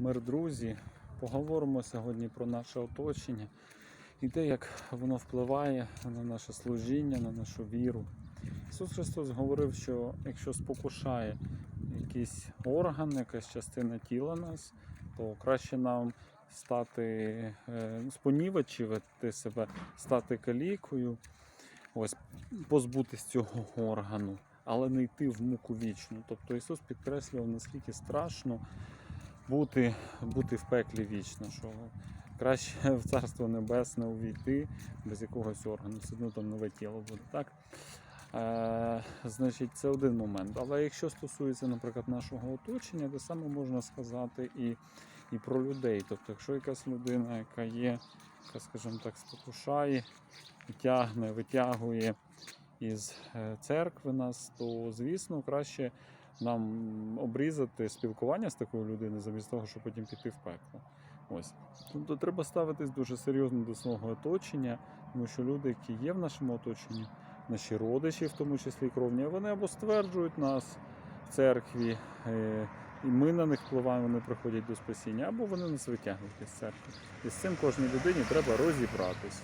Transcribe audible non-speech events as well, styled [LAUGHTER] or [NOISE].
Мир, друзі. Поговоримо сьогодні про наше оточення і те, як воно впливає на наше служіння, на нашу віру. Ісус Христос говорив, що якщо спокушає якийсь орган, якась частина тіла нас, то краще нам стати е, спонівачувати себе, стати калікою, ось позбутись цього органу, але не йти в муку вічну. Тобто Ісус підкреслював, наскільки страшно бути, бути в пеклі вічно, що краще [LAUGHS] в Царство Небесне увійти без якогось органу, все одно там нове тіло буде, так? Е, значить, це один момент. Але якщо стосується, наприклад, нашого оточення, то саме можна сказати і, і про людей. Тобто, якщо якась людина, яка є, яка, скажімо так, спокушає, тягне, витягує із е, церкви нас, то звісно краще нам обрізати спілкування з такою людиною, замість того, щоб потім піти в пекло. Ось. Тобто треба ставитись дуже серйозно до свого оточення, тому що люди, які є в нашому оточенні, наші родичі, в тому числі кровні, вони або стверджують нас в церкві, е, і ми на них впливаємо, вони приходять до спасіння, або вони нас витягують із церкви. І з цим кожній людині треба розібратись.